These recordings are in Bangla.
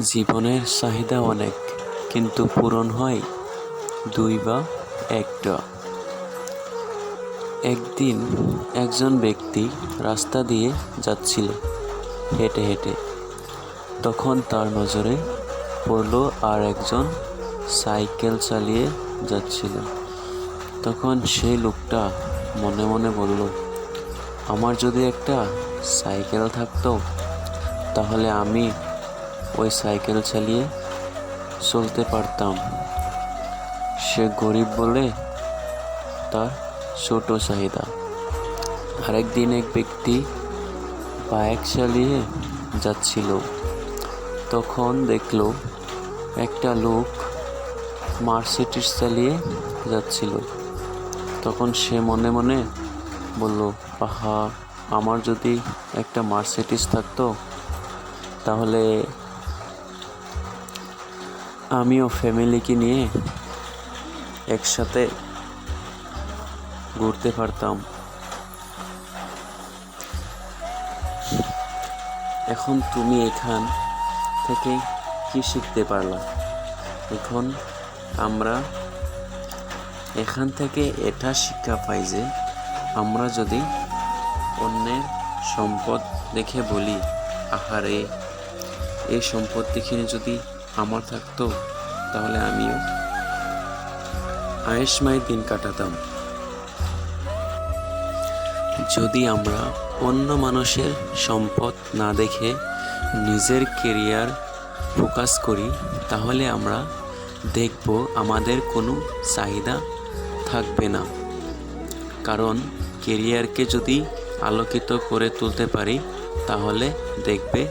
জীবনের চাহিদা অনেক, কিন্তু পূরণ হয় দুই বা একটা। একদিন একজন ব্যক্তি রাস্তা দিয়ে যাচ্ছিল হেঁটে হেঁটে। তখন তার নজরে পড়ল আর একজন সাইকেল চালিয়ে যাচ্ছিল। তখন সেই লোকটা মনে মনে বলল, আমার যদি একটা সাইকেল থাকতো, তাহলে আমি ওই সাইকেল চালিয়ে চলতে পারতাম। সে গরিব বলে তার ছোট চাহিদা। আরেকদিন এক ব্যক্তি বাইক চালিয়ে যাচ্ছিল। তখন দেখল একটা লোক মার্সিডিস চালিয়ে যাচ্ছিল। তখন সে মনে মনে বলল, আহা, আমার যদি একটা মার্সিডিস থাকতো, তাহলে আমিও ফ্যামিলিকে নিয়ে একসাথে ঘুরতে পারতাম। এখন তুমি এখান থেকে কি শিখতে পারলা? এখন আমরা এখান থেকে এটা শিক্ষা পাই যে আমরা যদি অন্যের সম্পদ দেখে বলি, আহারে, এই সম্পদ দেখে যদি আমার থাকতো, তাহলে আমিও। আয়েসমায় দিন কাটাতাম। যদি আমরা অন্য মানুষের সম্পদ না দেখে নিজের কেরিয়ার ফোকাস করি, তাহলে আমরা দেখব আমাদের কোনো চাহিদা থাকবে না। কারণ কেরিয়ারকে যদি আলোকিত করে তুলতে পারি, তাহলে দেখবে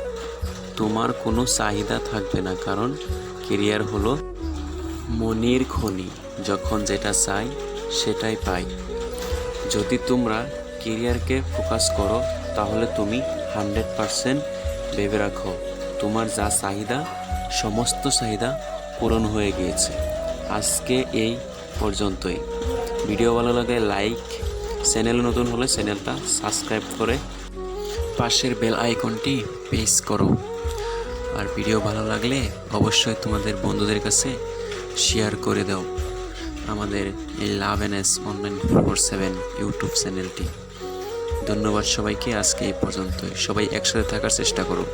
তোমার কোনো চাহিদা থাকবে না, কারণ কেরিয়ার হলো মনির খনি। যখন যেটা চাই, সেটাই পাই। যদি তোমরা কেরিয়ারকে ফোকাস করো, তাহলে তুমি হান্ড্রেড পারসেন্ট ভেবে রাখো, তোমার যা চাহিদা, সমস্ত চাহিদা পূরণ হয়ে গিয়েছে। আজকে এই পর্যন্তই। ভিডিও ভালো লাগে লাইক। চ্যানেল নতুন হলে চ্যানেলটা সাবস্ক্রাইব করে পাশের বেল আইকনটি প্রেস করো। আর ভিডিও ভালো লাগলে অবশ্যই তোমাদের বন্ধুদের কাছে শেয়ার করে দাও আমাদের এই love N S online four seven YouTube চ্যানেলটি ধন্যবাদ সবাইকে, আজকে এই পর্যন্তই। সবাই একসাথে থাকার চেষ্টা করো।